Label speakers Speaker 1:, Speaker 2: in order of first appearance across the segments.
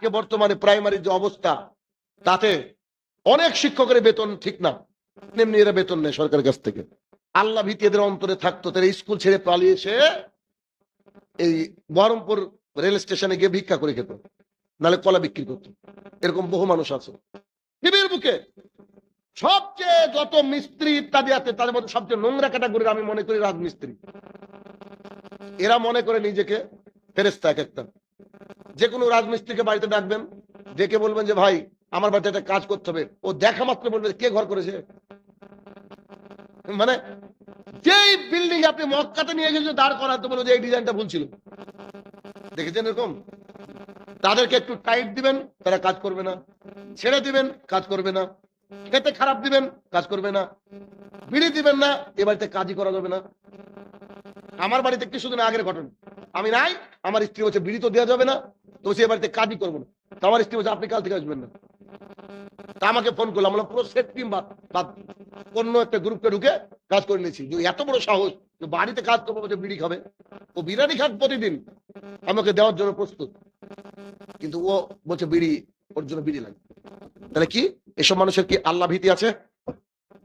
Speaker 1: আজকে বর্তমানে প্রাইমারির যে অবস্থা, তাতে অনেক শিক্ষকের বেতন ঠিক না। এমনি এরা বেতন নেয় সরকারের কাছ থেকে। আল্লাহ ভীতি এদের অন্তরে থাকতো, তারা স্কুল ছেড়ে পালিয়ে এসে এই বহরমপুর রেল স্টেশনে গিয়ে ভিক্ষা করে খেত, নালে কলা বিক্রি করতো। এরকম বহু মানুষ আছে। পৃথিবীর বুকে সবচেয়ে যত মিস্ত্রি ইত্যাদি আছে, তাদের মধ্যে সবচেয়ে নোংরা ক্যাটাগরির আমি মনে করি রাজমিস্ত্রি। এরা মনে করে নিজেকে ফেরেস্তা এক একটা। যে কোনো রাজমিস্ত্রিকে বাড়িতে ডাকবেন, ডেকে বলবেন যে, ভাই, আমার বাড়িতে একটা কাজ করতে হবে। ও দেখা মাত্র বলবে কে ঘর করেছে? মানে যেই বিল্ডিং আপনি মক্কাতে নিয়ে গেছে দাঁড় করাতে বলো যে, এই ডিজাইনটা ভুল ছিল। দেখেছেন এরকম? তাদেরকে একটু টাইট দিবেন, তারা কাজ করবে না। ছেড়ে দিবেন, কাজ করবে না। খেতে খারাপ দিবেন, কাজ করবে না। বিড়ি দিবেন না, এ বাড়িতে কাজই করা যাবে না। আমার বাড়িতে কিছুদিন আগের ঘটনা। আমি নাই, আমার স্ত্রী বলছে, বিড়ি তো দেওয়া যাবে না, তো সে বাড়িতে কাজই করব না। তো আমার স্ত্রী বলছে, আপনি কাল থেকে আসবেন না। তা আমাকে ফোন করলাম আমরা পুরো সেট টিম বাদ অন্য একটা গ্রুপকে ঢুকে কাজ করে নিয়েছি। যে এত বড় সাহস, যে বাড়িতে কাজ করব বলছে, বিড়ি খাবে। ও বিরিয়ানি খাক প্রতিদিন, আমাকে দেওয়ার জন্য প্রস্তুত। কিন্তু ও বলছে, বিড়ি, ওর জন্য বিড়ি লাগে। তাহলে কি? এসব মানুষের কি আল্লাহ ভীতি আছে?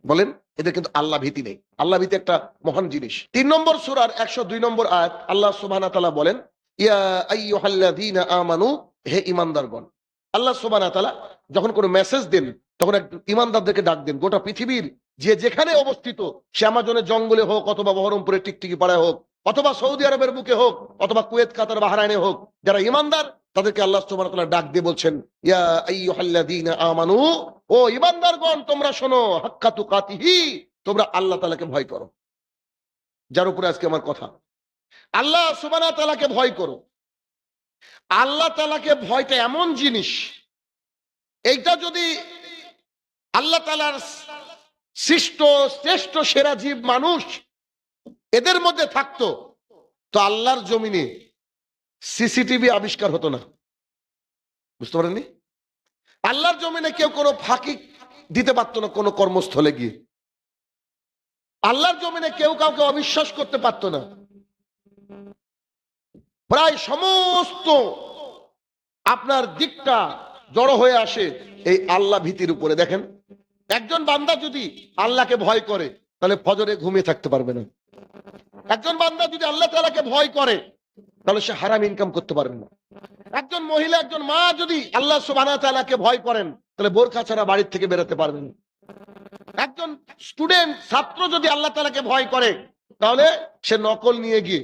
Speaker 1: বলেন, এদের কিন্তু আল্লাহ ভীতি নেই। আল্লাহ ভীতি একটা মহান জিনিস। তিন নম্বর সুরার একশো দুই নম্বর আয়াত আল্লাহ তাআলা বলেন, ইয়া আমানু, হে ঈমানদারগণ, আল্লাহ তাআলা যখন কোনো মেসেজ দেন, তখন এক ঈমানদারদেরকে ডাক দেন, গোটা পৃথিবীর যে যেখানে অবস্থিত, সে আমাজনের জঙ্গলে হোক অথবা বহরমপুরের টিকটিকি পাড়ায় হোক, অথবা সৌদি আরবের বুকে হোক, অথবা কুয়েত, কাতার, বাহরাইনে হোক, যারা ঈমানদার তাদেরকে আল্লাহ তাআলা ডাক দিয়ে বলছেন আমানু, ও ঈমানদারগণ, তোমরা শোনো, হাক্কা তুকাতিহি, তোমরা আল্লাহ তালাকে ভয় করো। যার উপরে আজকে আমার কথা। আল্লাহ সুবহানাহু তালাকে ভয় করো। আল্লাহ তালাকে ভয়টা এমন জিনিস, এইটা যদি আল্লাহ তালার সৃষ্ট, শ্রেষ্ঠ, সেরা জীব, মানুষ এদের মধ্যে থাকতো, তো আল্লাহর জমিনে সিসিটিভি আবিষ্কার হতো না। বুঝতে পারেননি? আল্লাহর জমিনে কেউ কোনো ফাঁকি দিতে পারতো না কোনো কর্মস্থলে গিয়ে। আল্লাহর জমিনে কেউ কাউকে অবিশ্বাস করতে পারতো না। প্রায় সমস্ত আপনার দিকটা জড়ো হয়ে আসে এই আল্লাহ ভীতির উপরে। দেখেন, একজন বান্দা যদি আল্লাহকে ভয় করে, তাহলে ফজরে ঘুমিয়ে থাকতে পারবে না। একজন বান্দা যদি আল্লাহ তালাকে ভয় করে তাহলে সে হারাম ইনকাম করতে পারবে না। একজন মহিলা, একজন মা যদি আল্লাহ সুবহানাহু ভয় করেন, তাহলে বোরখা ছাড়া বাড়ির থেকে বেরোতে পারবে না। একজন স্টুডেন্ট ছাত্র যদি আল্লাহ তাআলাকে ভয় করে, তাহলে সে নকল নিয়ে গিয়ে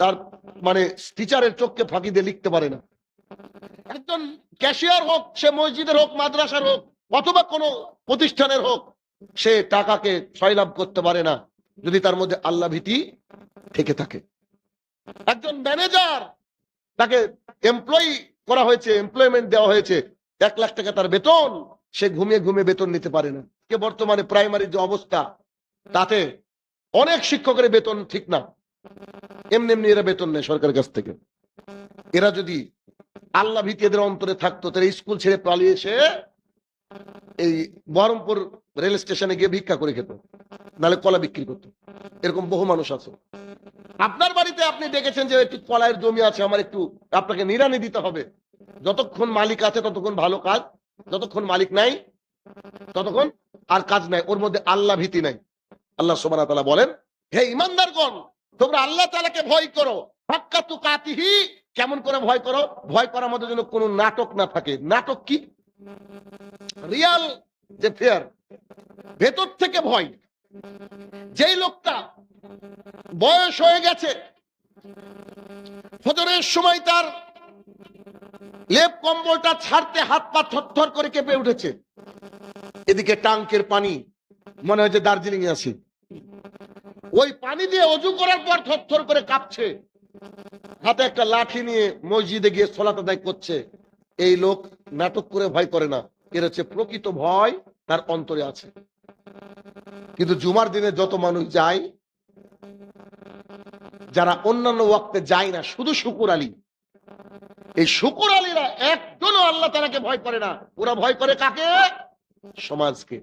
Speaker 1: তার মানে টিচারের চোখকে ফাঁকি দিয়ে লিখতে পারে না। একজন ক্যাশিয়ার হোক, সে মসজিদের হোক, মাদ্রাসার হোক, অথবা কোনো প্রতিষ্ঠানের হোক, সে টাকাকে ছয়লাভ করতে পারে না, যদি তার মধ্যে আল্লাহ ভীতি থেকে থাকে। একজন ম্যানেজার, তাকে এমপ্লয়ি করা হয়েছে এমপ্লয়মেন্ট দেওয়া হয়েছে, এক লাখ টাকা তার বেতন, সে ঘুমিয়ে ঘুমিয়ে বেতন নিতে পারে না। কে বর্তমানে প্রাইমারির যে অবস্থা, তাতে অনেক শিক্ষকের বেতন ঠিক না। এমনি এমনি এরা বেতন নেয় সরকারের কাছ থেকে। এরা যদি আল্লাহ ভীতি এদের অন্তরে থাকতো, তাহলে স্কুল ছেড়ে পালিয়ে এসে এই বহরমপুর রেল স্টেশনে গিয়ে ভিক্ষা করে খেত, নালে কলা বিক্রি করতো। এরকম বহু মানুষ আছে। আপনার বাড়িতে আপনি দেখেছেন যে একটু কলাইয়ের জমি আছে, আমার একটু আপনাকে নিরানি দিতে হবে। যতক্ষণ মালিক আছে, ততক্ষণ ভালো কাজ, যতক্ষণ মালিক নাই, ততক্ষণ আর কাজ নাই, ওর মধ্যে আল্লাহ ভীতি নাই। আল্লাহ সোমানা তালা বলেন, হে ইমানদার ইমানদারগণ, তোমরা আল্লাহ তালাকে ভয় করো। হাক্কা তু কাতিহি কেমন করে ভয় করো? ভয় করার মধ্যে যেন কোনো নাটক না থাকে। নাটক কি? রিয়াল যে ফেয়ার, ভেতর থেকে ভয়। যেই লোকটা বয়স হয়ে গেছে, ফজরের সময় তার লেপ কম্বলটা ছাড়তে হাত পা থরথর করে কেঁপে উঠেছে। এদিকে টাঙ্কের পানি মনে হয় যে দার্জিলিং এ আছে। ওই পানি দিয়ে অজু করার পর থরথর করে কাঁপছে। হাতে একটা লাঠি নিয়ে মসজিদে গিয়ে সলাত আদায় করছে। এই লোক নাটক করে ভয় করে না। এর হচ্ছে প্রকৃত ভয় তার অন্তরে আছে। কিন্তু জুমার দিনে যত মানুষ যায়, যারা অন্যান্য ওয়াক্তে যায় না, শুধু শুকুর আলী। এই শুকুর আলীরা একজনও আল্লাহ তালাকে ভয় করে না। ওরা ভয় করে কাকে? সমাজকে।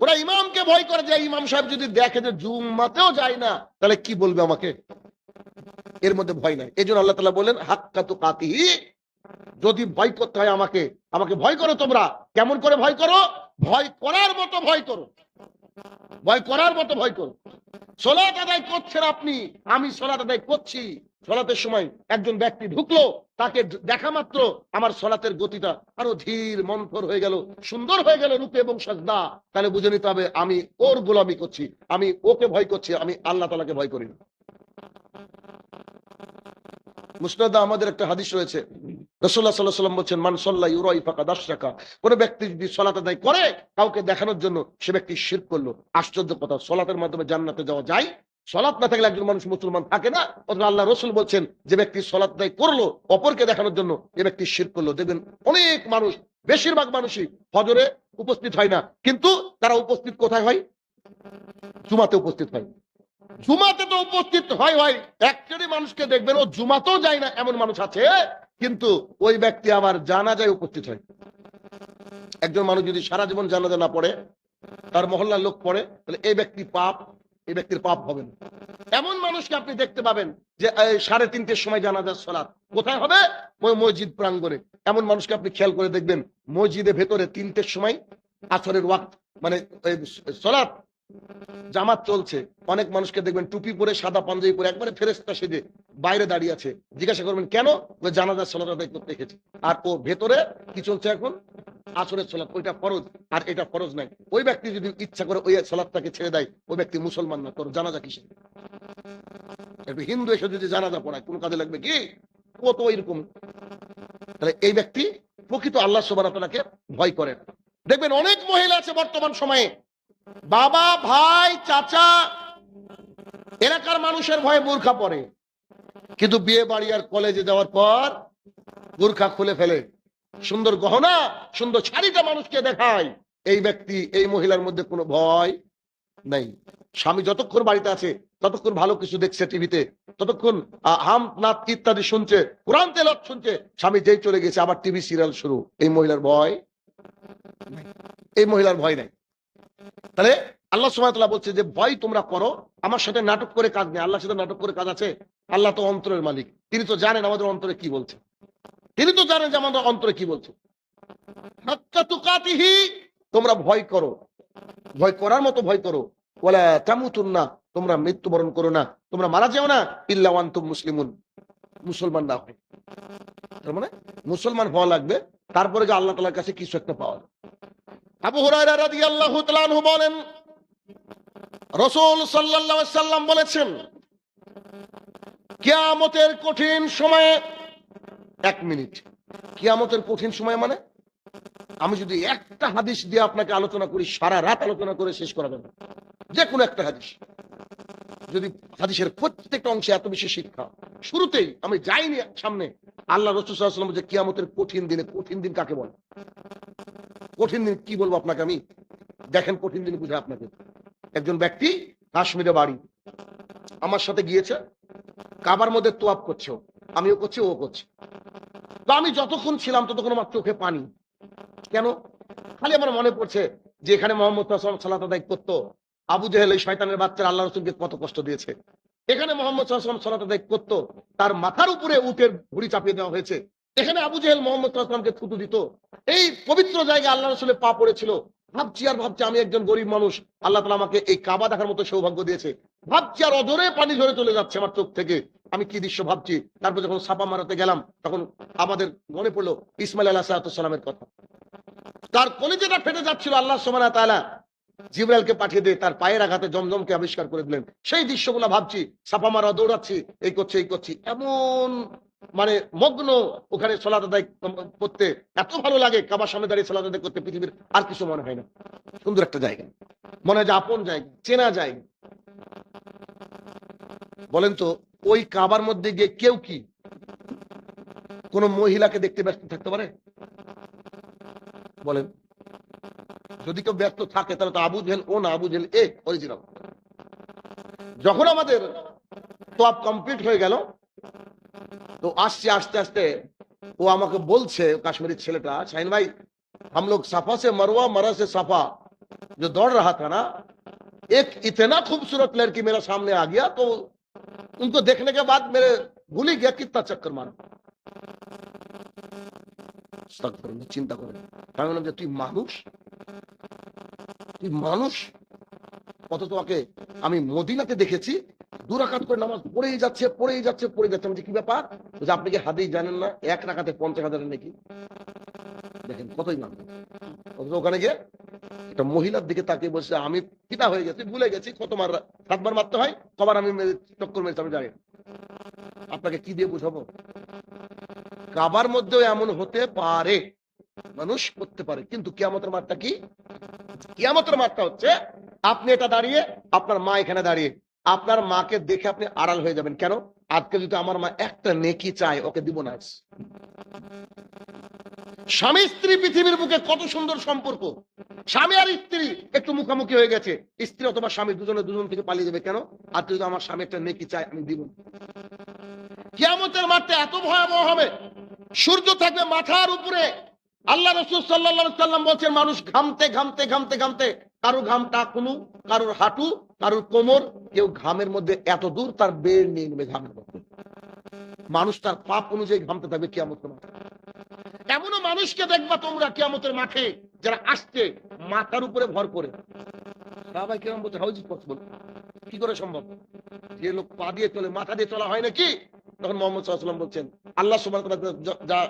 Speaker 1: ওরা ইমামকে ভয় করে যে ইমাম সাহেব যদি দেখে যে জুম্মাতেও যায় না, তাহলে কি বলবে আমাকে? এর মধ্যে ভয় নাই। এই জন্য আল্লাহ তালা বলেন হাক্কা তো যদি ভয় করতে হয় আমাকে আমাকে ভয় করো তোমরা। কেমন করে ভয় করো? ভয় করার মতো ভয় করো। ভয় করার মতো ভয় করো। সোলাত আদায় করছেন আপনি, আমি সোলাত আদায় করছি। সলাতের সময় একজন ব্যক্তি ঢুকলো, তাকে দেখা মাত্র আমার সলাতের গতিটা আরও ধীর মন্থর হয়ে গেল, সুন্দর হয়ে গেল রূপে এবং সাজদা। তাহলে বুঝে নিতে হবে, আমি ওর গোলামি করছি, আমি ওকে ভয় করছি, আমি আল্লাহ তালাকে ভয় করি না। মুসনাদা আমাদের একটা হাদিস রয়েছে। রসুল্লাহ সাল্লাহ সাল্লাম বলছেন, মান কোন ব্যক্তি যদি সলাত আদায় করে, কাউকে দেখানোর জন্য সে ব্যক্তি শির করল। আশ্চর্য কথা, সলাতের মাধ্যমে জান্নাতে যাওয়া যায়? না থাকলে একজন মানুষ মুসলমান থাকে না? অথবা আল্লাহ রসুল বলছেন, যে ব্যক্তি করল, অপরকে দেখানোর জন্য যে ব্যক্তি শির করল। দেখবেন অনেক মানুষ, বেশিরভাগ মানুষই ফজরে উপস্থিত হয় না। কিন্তু তারা উপস্থিত কোথায় হয়? জুমাতে উপস্থিত হয়। জুমাতে তো উপস্থিত হয় হয়। একচুয়ালি মানুষকে দেখবেন, ও জুমাতেও যায় না, এমন মানুষ আছে কিন্তু ওই ব্যক্তি আবার জানা যায় উপস্থিত হয়। একজন মানুষ যদি সারা জীবন জানাজা না পড়ে, তার মহল্লার লোক পড়ে, তাহলে এই ব্যক্তি পাপ, এই ব্যক্তির পাপ হবে না। এমন মানুষকে আপনি দেখতে পাবেন যে সাড়ে তিনটের সময় জানাজার সলাৎ। কোথায় হবে? ওই মসজিদ প্রাঙ্গণে। এমন মানুষকে আপনি খেয়াল করে দেখবেন, মসজিদের ভেতরে তিনটের সময় আসরের ওয়াক্ত মানে সলাৎ জামাত চলছে। অনেক মানুষকে দেখবেন টুপি পরে, সাদা পাঞ্জাবি পরে, একবারে ফেরেস্তা সেজে বাইরে দাঁড়িয়ে আছে। জিজ্ঞাসা করবেন, কেন? জানাজার সলাত আদায় করতে এসেছে। আর ও ভেতরে কি চলছে এখন? আসরের সলাৎ, ওইটা ফরজ। আর এটা ফরজ নাই ওই ব্যক্তি যদি ইচ্ছা করে ওই সলাৎটাকে ছেড়ে দেয়, ওই ব্যক্তি মুসলমান না তোর জানাজা কিসে একটু হিন্দু এসে যদি জানাজা পড়ায়, কোন কাজে লাগবে কি? ও তো ওইরকম। তাহলে এই ব্যক্তি প্রকৃত আল্লাহ সোবানাকে ভয় করেন দেখবেন অনেক মহিলা আছে বর্তমান সময়ে। বাবা, ভাই, চাচা, এলাকার মানুষের ভয়ে বোরখা পরে কিন্তু বিয়ে বাড়ি আর কলেজে যাওয়ার পর বোরখা খুলে ফেলে। সুন্দর গহনা, সুন্দর শাড়িটা মানুষকে দেখায়। এই ব্যক্তি, এই মহিলার মধ্যে কোনো ভয় নাই। স্বামী যতক্ষণ বাড়িতে আছে, ততক্ষণ ভালো কিছু দেখছে টিভিতে, ততক্ষণ হাম নাত ইত্যাদি শুনছে, কোরআন তেলত শুনছে, স্বামী যেই চলে গেছে, আবার টিভি সিরিয়াল শুরু। এই মহিলার ভয় এই মহিলার ভয় নাই। তাহলে আল্লাহ সুমাতলা বলছে যে, ভয় তোমরা করো, আমার সাথে নাটক করে কাজ নেই, আল্লাহর সাথে নাটক করে কাজ আছে, আল্লাহ তো অন্তরের মালিক। তিনি তো জানেন আমাদের অন্তরে কি বলছে। তিনি তো জানেন যে আমাদের অন্তরে কি বলছে। তোমরা ভয় করো। ভয় করার মতো ভয় করো। ওলা তামুতুন না তোমরা মৃত্যুবরণ করো না। তোমরা মারা যাও না, ইল্লা ওয়ান্তুম মুসলিমুন। মুসলমান না হয়। তার মানে মুসলমান হওয়া লাগবে, তারপরে যে আল্লাহ তালার কাছে কিছু একটা পাওয়া। আবু হুরায়রা রাদিয়াল্লাহু তাআলা বলেন, রাসূল সাল্লাল্লাহু আলাইহি সাল্লাম বলেছেন, কিয়ামতের কঠিন সময়ে, এক মিনিট, কিয়ামতের কঠিন সময় মানে? আমি যদি একটা হাদিস দিয়ে আপনাকে আলোচনা করি, সারা রাত আলোচনা করে শেষ করা যাবে। যে কোনো একটা হাদিস। যদি হাদিসের প্রত্যেকটা অংশে এত বেশি শিক্ষা, শুরুতেই আমি যাইনি সামনে, আল্লাহ রসুলাম যে কিয়ামতের কঠিন দিনে কঠিন দিন কাকে বলে? কঠিন দিন কি বলব আপনাকে আমি? দেখেন কঠিন দিন বুঝে আপনাকে। একজন ব্যক্তি কাশ্মীরে বাড়ি, আমার সাথে গিয়েছে, কাবার মধ্যে তোয়াপ করছে আমিও করছি, ও করছে। তো আমি যতক্ষণ ছিলাম ততক্ষণ আমার চোখে পানি। কেন? খালি আমার মনে পড়ছে যে এখানে মোহাম্মদ সাল্লাহ আদায় করতো। আবু জেহেল এই শয়তানের বাচ্চারা আল্লাহ রসুলকে কত কষ্ট দিয়েছে। এখানে মোহাম্মদ সাল্লাম সাল্লাহ আদায় করতো। তার মাথার উপরে উটের ভুড়ি চাপিয়ে দেওয়া হয়েছে। এখানে আবু জেহেল মোহাম্মদ সাল্লামকে থুতু দিত। এই পবিত্র জায়গায় আল্লাহ রসুলের পা পড়েছিল। ভাবছি আর ভাবছি আমি একজন গরিব মানুষ, আল্লাহ তালা আমাকে এই কাবা দেখার মতো সৌভাগ্য দিয়েছে। ভাবছি আর অজরে পানি ঝরে চলে যাচ্ছে আমার চোখ থেকে। আমি কি দৃশ্য ভাবছি? তারপর যখন সাপা মারাতে গেলাম, তখন আমাদের মনে পড়ল ইসমাইল আল্লাহ সালামের কথা। তার কলিজাটা ফেটে যাচ্ছিল আল্লাহ সোমানা তালা জিব্রাইলকে পাঠিয়ে দিয়ে তার পায়ের আঘাতে জমজমকে আবিষ্কার করে দিলেন। সেই দৃশ্যগুলো ভাবছি, সাপা মারা দৌড়াচ্ছি, এই করছে, এই করছি। এমন মানে মগ্ন ওখানে সলাত আদায় করতে এত ভালো লাগে, কাবার সামনে দাঁড়িয়ে সলাত আদায় করতে পৃথিবীর আর কিছু মনে হয় না। সুন্দর একটা জায়গা। মনে হয় আপন জায়গা, চেনা জায়গা। বলেন তো, ওই কাবার মধ্যে গিয়ে কেউ কি কোন মহিলাকে দেখতে ব্যস্ত থাকতে পারে? বলেন। যদি কেউ ব্যস্ত থাকে, তাহলে তো আবু জেল ও না, আবু জেল এ অরিজিনাল যখন আমাদের তোয়াব কমপ্লিট হয়ে গেল তো আসছে আস্তে আস্তে ও আমাকে বলছে কাশ্মীরি ছেলেটা শাহিন ভাই हम लोग सफा से मरवा मरा से सफा जो दौड़ रहा था ना एक इतना खूबसूरत लड़की मेरा सामने आ गया तो उनको देखने के बाद मेरे भूल ही गया कितना चक्कर मारा আস্তাগফিরুল্লাহ, চিন্তা করেন আমি বললাম যে তুই মানুষ তুই মানুষ কত তোমাকে আমি মদিনাতে দেখেছি দুরাকাত করে নামাজ পড়েই যাচ্ছে পড়েই যাচ্ছে পড়ে যাচ্ছে। আমি কি ব্যাপার? বলছে, আপনি কি হাদিস জানেন না? এক রাখাতে পঞ্চাশ হাজারের নাকি? দেখেন কতই মানুষ অথচ ওখানে গিয়ে একটা মহিলার দিকে তাকিয়ে বসে আমি পিতা হয়ে গেছি ভুলে গেছি কত মার সাতবার মারতে হয় কবার আমি চক্কর মেরেছি আমি জানি আপনাকে কি দিয়ে বুঝাবো? কাবার মধ্যেও এমন হতে পারে মানুষ করতে পারে কিন্তু কিয়ামতের মাঠটা কি? কিয়ামতের মাঠটা হচ্ছে আপনি এটা দাঁড়িয়ে আপনার মা এখানে দাঁড়িয়ে আপনার মাকে দেখে আপনি আড়াল হয়ে যাবেন। কেন? আজকে যদি আমার মা একটা নেকি চায়, ওকে দিব না। স্বামী স্ত্রী পৃথিবীর বুকে কত সুন্দর সম্পর্ক। স্বামী আর স্ত্রী একটু মুখোমুখি হয়ে গেছে। স্ত্রী অথবা স্বামী দুজনে দুজন থেকে পালিয়ে যাবে। কেন? আর যদি আমার স্বামী একটা নেকি চায়, আমি দিব। কিয়ামতের মাঠটা এত ভয়াবহ হবে। সূর্য থাকবে মাথার উপরে। আল্লাহ রসুল সাল্লাহ সাল্লাম বলছেন, মানুষ ঘামতে ঘামতে ঘামতে ঘামতে কারও ঘামটা কোনো কারোর হাঁটু, কারোর কোমর, কেউ ঘামের মধ্যে এত দূর তার বের নিয়ে নেবে ঘামের মধ্যে। মানুষ তার পাপ অনুযায়ী ঘামতে থাকবে কিয়ামতের মাঠে এমনও মানুষকে দেখবা তোমরা কিয়ামতের মাঠে, যারা আসছে, মাথার উপরে ভর করে। বাবা কিরম বলছে, হাউ ইজ পসিবল? কি করে সম্ভব? যে লোক পা দিয়ে চলে, মাথা দিয়ে চলা হয় নাকি? তখন মোহাম্মদ সাল্লাম বলছেন, আল্লাহ সুবাহ যা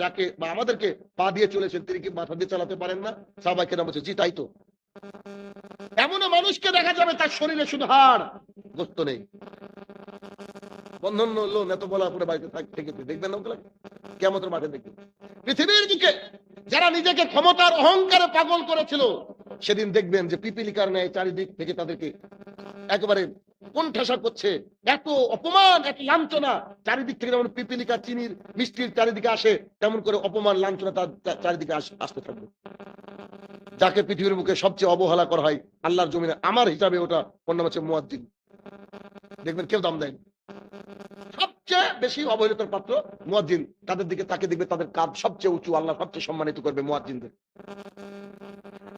Speaker 1: যাকে বা আমাদেরকে পা দিয়ে চলেছেন, তিনি কি মাথা দিয়ে চালাতে পারেন না? সাহবাই কেন বলছে, জি, তাই তো। এমনও মানুষকে দেখা যাবে তার শরীরে শুধু হাড়। গোস্ত নেই। বন্ধন লোন এত বলা করে বাড়িতে থাক- থেকেছে। দেখবেন না ওগুলো? কেমতের মাঠে দেখবেন। পৃথিবীর দিকে যারা নিজেকে ক্ষমতার অহংকারে পাগল করেছিল, সেদিন দেখবেন যে পিপিলিকার ন্যায় চারিদিক থেকে তাদেরকে একেবারে কোণঠাসা করছে। এত অপমান, এত লাঞ্ছনা। চারিদিক থেকে যেমন পিপিলিকা, চিনির মিষ্টির চারিদিকে আসে, তেমন করে অপমান, লাঞ্ছনা তার চারিদিকে আসতে থাকবে। যাকে পৃথিবীর মুখে সবচেয়ে অবহেলা করা হয় আল্লাহর জমিনে, আমার হিসাবে ওটা ওর নাম হচ্ছে মুয়াদ্দিন দেখবেন কেউ দাম দেয় সবচেয়ে বেশি অবহেলিত পাত্র মুয়াদ্দিন তাদের দিকে তাকে দেখবে তাদের কাজ সবচেয়ে উঁচু, আল্লাহ সবচেয়ে সম্মানিত করবে মুয়াদ্দিনদের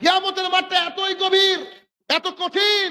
Speaker 1: কিয়ামতের মাঠটা এতই গভীর, এত কঠিন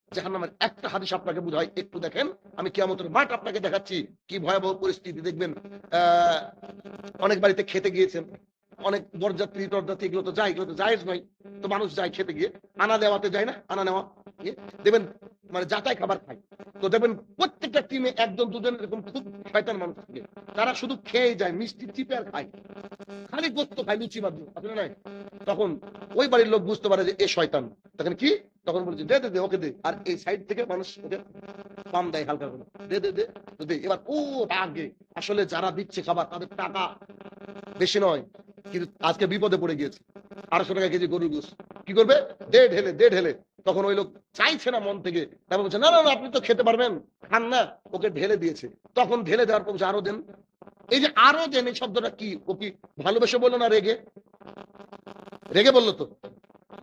Speaker 1: জাহান্নামের একটা হাদিস আপনাকে বুঝাই একটু দেখেন। আমি কেমন মাঠ আপনাকে দেখাচ্ছি। কি ভয়াবহ পরিস্থিতি, দেখবেন অনেক বাড়িতে খেতে গিয়েছেন। অনেক বরযাত্রী টরযাত্রী এগুলো তো যায়, এগুলো তো জায়েজ নয়। তো মানুষ যায় খেতে গিয়ে, আনা দেওয়াতে যায় না, আনা নেওয়া গিয়ে দেখবেন মানে যাতাই খাবার খায়। তো দেখবেন প্রত্যেকটা টিমে একজন দুজন এরকম খুব শয়তান মানুষ থাকে। তারা শুধু খেয়ে যায়, মিষ্টি চিপে আর খায়। খালি গোস্ত খায়, লুচি বাদ আসলে নয় তখন ওই বাড়ির লোক বুঝতে পারে যে এ শয়তান। তখন কি? তখন বলছে, দে দে ওকে দে। আর এই সাইড থেকে মানুষ ওকে পাম দেয় হালকা করে। দে দে দে দে এবার ও আগে আসলে যারা দিচ্ছে খাবার, তাদের টাকা বেশি নয়। কিন্তু আজকে বিপদে পড়ে গিয়েছে। আড়াইশো টাকা কেজি গরুর গোস কি করবে? দে ঢেলে দে ঢেলে। তখন ওই লোক চাইছে না মন থেকে। তারপর বলছে, না না আপনি তো খেতে পারবেন। খান না। ওকে ঢেলে দিয়েছে। তখন ঢেলে দেওয়ার পর আরও দেন। এই যে আরও দেন এই শব্দটা কি? ও কি ভালোবেসে বলল না রেগে? রেগে বলল তো?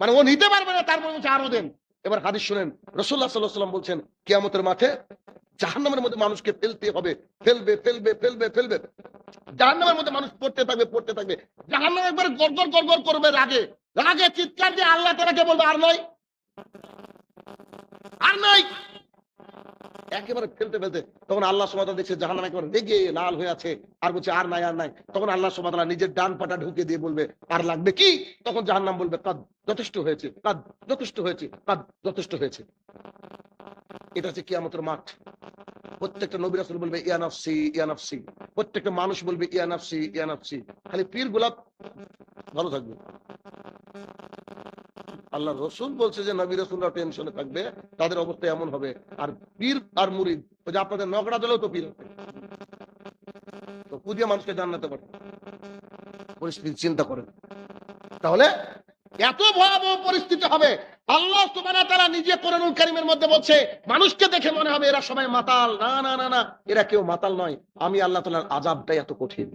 Speaker 1: মানে ও নিতে পারবে না, তারপর বলছে, আরও দেন। এবার হাদিস শুনেন। রসুল্লাহ সাল্লাহ সাল্লাম বলছেন, কিয়ামতের মাঠে জাহান্নামের মধ্যে মানুষকে ফেলতে হবে। ফেলবে ফেলবে ফেলবে ফেলবে। জাহান্নামের মধ্যে মানুষ পড়তে থাকবে পড়তে থাকবে। জাহান্নাম একবার গড়গড় গড়গড় করবে রাগে। রাগে চিৎকার দিয়ে আল্লাহ তারাকে বলবে, আর নয় আর নাই। একেবারে ফেলতে ফেলতে তখন আল্লাহ সুমাতা দেখছে জাহান্নাম একেবারে রেগে লাল হয়ে আছে। আর বলছে, আর নাই আর নাই। তখন আল্লাহ সুমাতা নিজের ডান পাটা ঢুকে দিয়ে বলবে, আর লাগবে কি? তখন জাহান্নাম বলবে, কাদ যথেষ্ট হয়েছে কাদ যথেষ্ট হয়েছে কাদ যথেষ্ট হয়েছে। এটা হচ্ছে কিয়ামতের মাঠ। প্রত্যেকটা নবী রাসূল বলবে, ইয়া নাফসি ইয়া নাফসি। প্রত্যেকটা মানুষ বলবে, ইয়া নাফসি ইয়া নাফসি। খালি পীর গোলাপ ভালো থাকবে। আল্লাহ রসুল বলছে যে, নবী রসুলরা টেনশনে থাকবে, তাদের অবস্থা এমন হবে। আর পীর আর মুরিদ, ওই যে আপনাদের নগড়া দিলেও তো পীর হবে তো পুদিয়া মানুষকে জান্নাতে পারে পরিস্থিতি চিন্তা করেন তাহলে এত ভয়াবহ পরিস্থিতি হবে। আল্লাহ সুবহানাহু তারা নিজে কোরআনুল করিমের মধ্যে বলছে, মানুষকে দেখে মনে হবে এরা সবাই মাতাল। না না না না, এরা কেউ মাতাল নয়। আমি আল্লাহ তালার আজাবটাই এত কঠিন।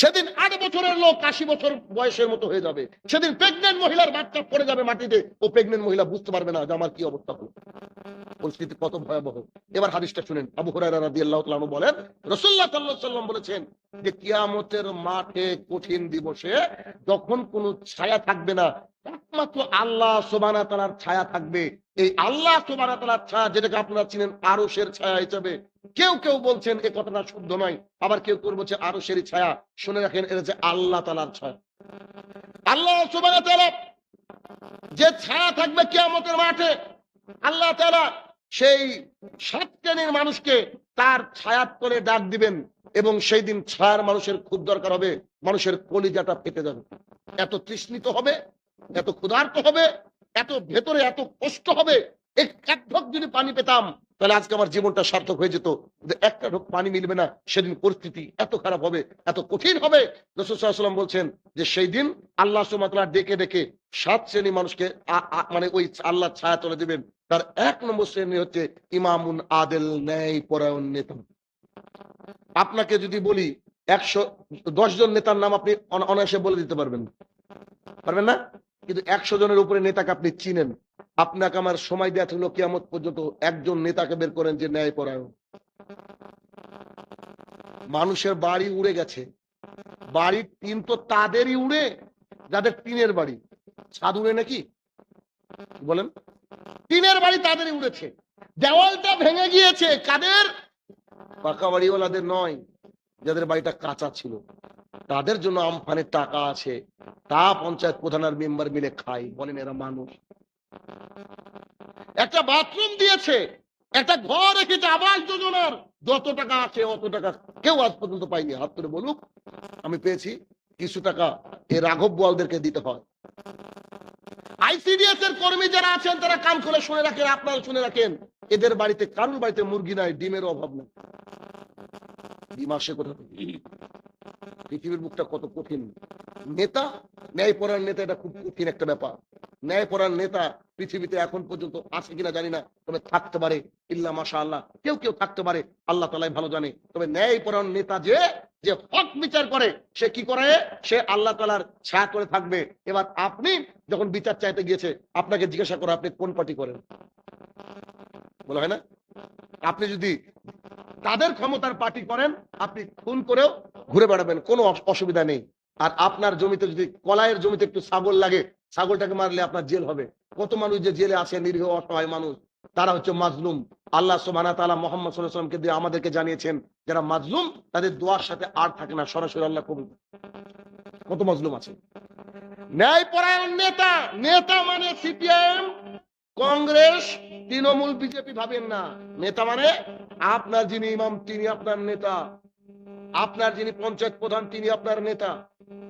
Speaker 1: সেদিন আট বছরের লোক আশি বছর বয়সের মতো হয়ে যাবে। সেদিন প্রেগনেন্ট মহিলার বাচ্চা পড়ে যাবে মাটিতে। ও প্রেগনেন্ট মহিলা বুঝতে পারবে না যে আমার কি অবস্থা হলো। পরিস্থিতি কত ভয়াবহ। এবার হাদিসটা শুনেন। আবু হুরায়রা রাদিয়াল্লাহু তাআলা বলেন আলাইহি সাল্লাম বলেছেন যে কিয়ামতের মাঠে কঠিন দিবসে যখন কোনো ছায়া থাকবে না, একমাত্র আল্লাহ সুবহানাহু তাআলার ছায়া থাকবে। এই আল্লাহ সুবহানাহু তাআলার ছায়া যেটাকে আপনারা চিনেন আরশের ছায়া হিসেবে। কেউ কেউ বলছেন এই কথাটা শুদ্ধ নয়, আবার কেউ কেউ বলছে আরশের ছায়া। শুনে রাখেন এটা হচ্ছে আল্লাহ তাআলার ছায়া। আল্লাহ সুবহানাহু তাআলা যে ছায়া থাকবে কিয়ামতের মাঠে, আল্লাহ তাআলা সেই সাত শ্রেণির মানুষকে তার ছায়াত করে ডাক দিবেন এবং সেই দিন ছায়ার মানুষের খুব দরকার হবে, মানুষের কলিজাটা ফেটে যাবে। এত তৃষ্ণিত হবে, এত ক্ষুধার্ত হবে, এত ভেতরে এত কষ্ট হবে। এক ঢোক যদি পানি পেতাম, তাহলে আজকে আমার জীবনটা সার্থক হয়ে যেত। একটা ঢোক পানি মিলবে না, সেদিন পরিস্থিতি এত খারাপ হবে, এত কঠিন হবে। রসুলাম বলছেন যে সেই দিন আল্লাহ ডেকে ডেকে সাত শ্রেণি মানুষকে মানে ওই আল্লাহ ছায়া তুলে দিবেন। তার এক নম্বর শ্রেণি হচ্ছে ইমামুন আদেল ন্যায় পরায়ণ নেতা। আপনাকে যদি বলি একশো দশ জন নেতার নাম আপনি অনায়াসে বলে দিতে পারবেন। পারবেন না? কিন্তু একশো জনের উপরে নেতাকে আপনি চিনেন। আপনাকে আমার সময় দেওয়া থাকল কিয়ামত পর্যন্ত একজন নেতাকে বের করেন যে ন্যায় পরায়ণ। মানুষের বাড়ি উড়ে গেছে। বাড়ির টিন তো তাদেরই উড়ে, যাদের টিনের বাড়ি। ছাদ উড়ে নাকি? বলেন। টিনের বাড়ি তাদেরই উড়েছে। দেওয়ালটা ভেঙে গিয়েছে। কাদের? পাকা বাড়িওয়ালাদের নয়, যাদের বাড়িটা কাঁচা ছিল। তাদের জন্য আমফানের টাকা আছে। তা পঞ্চায়েত প্রধান আর মেম্বার মিলে খাই বলেন এরা মানুষ। একটা বাথরুম দিয়েছে, একটা ঘর রেখেছে, আবাস যোজনার। যত টাকা আছে, অত টাকা কেউ আজ পর্যন্ত পাইনি হাত করে বলুক, আমি পেয়েছি। কিছু টাকা এই রাঘব বোয়ালদেরকে দিতে হয়। আইসিডিএস এর কর্মী যারা আছেন, তারা কান খুলে শুনে রাখেন, আপনারা শুনে রাখেন, এদের বাড়িতে, কারুর বাড়িতে মুরগি নাই, ডিমের অভাব নেই। ডিম আসে কোথা? পৃথিবীর কত কঠিন। নেতা নেতা, এটা খুব কঠিন একটা ব্যাপার। নেতা পৃথিবীতে এখন পর্যন্ত আছে কিনা জানি না, তবে থাকতে পারে, ইল্লা মাশা আল্লাহ কেউ কেউ থাকতে পারে, আল্লাহ তালাই ভালো জানে। তবে ন্যায় পরায়ণ নেতা যে যে হক বিচার করে, সে কি করে? সে আল্লাহ তালার ছায়া করে থাকবে। এবার আপনি যখন বিচার চাইতে গিয়েছে, আপনাকে জিজ্ঞাসা করে, আপনি কোন পার্টি করেন? বলা হয় না? আপনি যদি তাদের ক্ষমতার পার্টি করেন, আপনি খুন করেও ঘুরে বেড়াবেন, কোনো অসুবিধা নেই। আর আপনার জমিতে যদি কলাইয়ের জমিতে একটু ছাগল লাগে, ছাগলটাকে মারলে আপনার জেল হবে। কত মানুষ যে জেলে আছে নিরীহ, অসহায় মানুষ। তারা হচ্ছে মাজলুম। আল্লাহ সুবহানাহু তাআলা মোহাম্মদ ওয়াসাল্লামকে দিয়ে আমাদেরকে জানিয়েছেন, যারা মাজলুম, তাদের দোয়ার সাথে আর থাকে না, সরাসরি আল্লাহ কবুল কত মাজলুম আছে? ন্যায় পরায়ণ নেতা নেতা মানে সিপিএম কংগ্রেস, তৃণমূল, বিজেপি ভাবেন না। নেতা মানে আপনার যিনি ইমাম, তিনি আপনার নেতা। আপনার যিনি পঞ্চায়েত প্রধান, তিনি আপনার নেতা।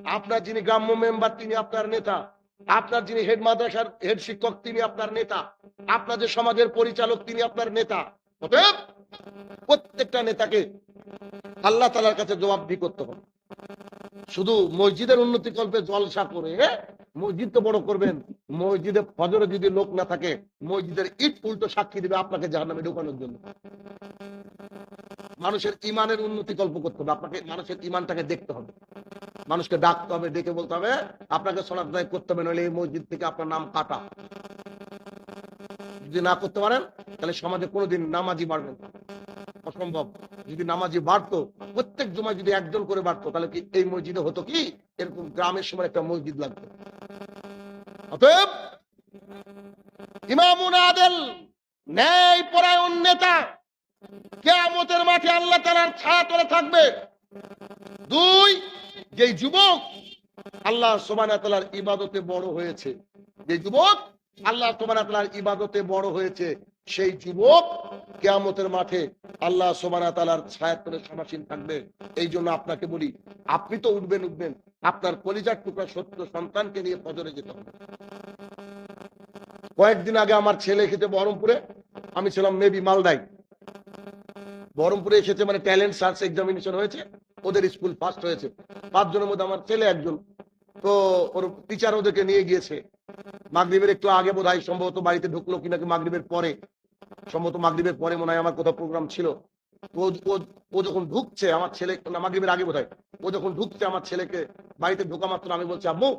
Speaker 1: আপনার যিনি গ্রাম্য মেম্বার, তিনি আপনার নেতা। আপনার যিনি হেড মাদ্রাসার হেড শিক্ষক, তিনি আপনার নেতা। আপনার যে সমাজের পরিচালক তিনি আপনার নেতা। অতএব প্রত্যেকটা নেতাকে আল্লাহ তালার কাছে জবাবদি করতে হবে। শুধু মসজিদের উন্নতি কল্পে জলসা করে মসজিদ তো বড় করবেন। মসজিদে ফজরে যদি লোক না থাকে, মসজিদের ইট উল্টো সাক্ষী দিবে আপনাকে জাহান্নামে ঢোকানোর জন্য। মানুষের ইমানের উন্নতি কল্প করতে হবে। আপনাকে, মানুষের ইমানটাকে দেখতে হবে। মানুষকে ডাকতে হবে, ডেকে বলতে হবে, আপনাকে সলাপ করতে হবে, নইলে এই মসজিদ থেকে আপনার নাম কাটা। যদি না করতে পারেন, তাহলে সমাজে কোনোদিন নামাজি বাড়বেন অসম্ভব। যদি নামাজি বাড়তো, প্রত্যেক জমায় যদি একজন করে বাড়তো, তাহলে কি এই মসজিদে হতো কি? এরকম গ্রামের সময় একটা মসজিদ লাগতো। অতএব, ইমামুন আদেল ন্যায় পরায়ণ নেতা, কেয়ামতের মাঠে আল্লাহ তালার ছায়া তোলে থাকবে। দুই যে যুবক আল্লাহ সোমানা ইবাদতে বড় হয়েছে যে যুবক আল্লাহ সোমানা তালার ইবাদতে বড় হয়েছে। সেই যুবক কেয়ামতের মাঠে আল্লাহ সোমানা তালার ছায়া তোলে সমাসীন থাকবে। এই জন্য আপনাকে বলি, আপনি তো উঠবেন উঠবেন। আপনার কলিজার টুকরা সত্য সন্তানকে নিয়ে ফজরে যেতে হবে। কয়েকদিন আগে আমার ছেলে খেতে বহরমপুরে। আমি ছিলাম মেবি মালদায়। বহরমপুরে এসেছে মানে ট্যালেন্ট সার্চ এক্সামিনেশন হয়েছে। ওদের স্কুল ফার্স্ট হয়েছে। পাঁচজনের মধ্যে আমার ছেলে একজন। তো ওর টিচার ওদেরকে নিয়ে গিয়েছে। মাগরীবের একটু আগে বোধ সম্ভবত বাড়িতে ঢুকলো কি মাগরীবের পরে। সম্ভবত মাগরীবের পরে মনে হয় আমার কোথাও প্রোগ্রাম ছিল। ও যখন ঢুকছে আমার ছেলে মাগরিবের আগে বোধহয়, ও যখন ঢুকছে আমার ছেলেকে বাড়িতে ঢোকা মাত্র আমি বলছি, আম্মু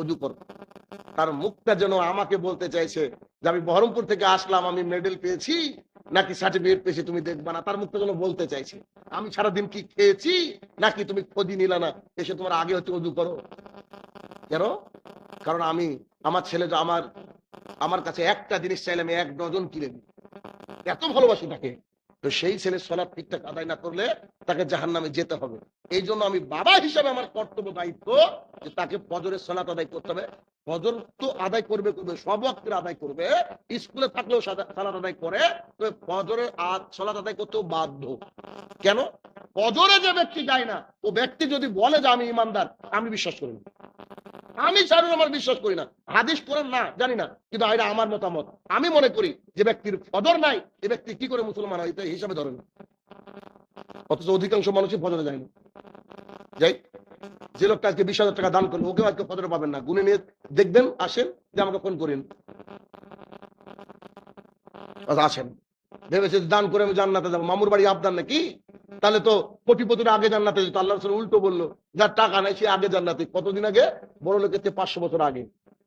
Speaker 1: অজু কর। তার মুখটা যেন আমাকে বলতে চাইছে যে, আমি বহরমপুর থেকে আসলাম, আমি মেডেল পেয়েছি, নাকি সার্টিফিকেট পেয়েছি তুমি দেখবা না? তার মুখটা যেন বলতে চাইছে, আমি সারাদিন কি খেয়েছি, নাকি তুমি খোঁজই নিলা না? এসে তোমার আগে হচ্ছে অজু করো। কেন? কারণ আমি আমার ছেলে আমার আমার কাছে একটা জিনিস চাইলে আমি এক ডজন কিনে দিই। এত ভালোবাসি তাকে। তো সেই ছেলে সলাপ ঠিকঠাক আদায় না করলে তাকে জাহান নামে যেতে হবে। এই জন্য আমি বাবা হিসাবে আমার কর্তব্য, দায়িত্ব যে তাকে ফজরের সলাত আদায় করতে হবে। ফজর তো আদায় করবে করবে সব অক্ষের আদায় করবে। স্কুলে থাকলেও সালাত আদায় করে, তবে ফজরের সলাত আদায় করতেও বাধ্য। কেন? ফজরে যে ব্যক্তি যায় না, ও ব্যক্তি যদি বলে যে আমি ইমানদার, আমি বিশ্বাস করি আমি চারুর আমার বিশ্বাস করি না। হাদিস করেন না জানি না। কিন্তু এটা আমার মতামত। আমি মনে করি যে ব্যক্তির ফজর নাই এ ব্যক্তি কি করে মুসলমান হয় এটা হিসাবে ধরেন অথচ অধিকাংশ মানুষই ফজরে যায় না। যাই যে লোকটা আজকে বিশ হাজার টাকা দান করল ওকেও আজকে ফজরে পাবেন না। গুনে নিয়ে দেখবেন আসেন যে আমাকে ফোন করেন। আচ্ছা, আসেন। ভেবেছে দান করে আমি জান্নাতে যাব। মামুর বাড়ি আবদান নাকি? তাহলে তো কোটিপতিরা আগে জান্নাতে যেত। আল্লাহ রসুল উল্টো বলল, যার টাকা নাই সে আগে জান্নাতে। কতদিন আগে? বড় লোকের চেয়ে পাঁচশো বছর আগে।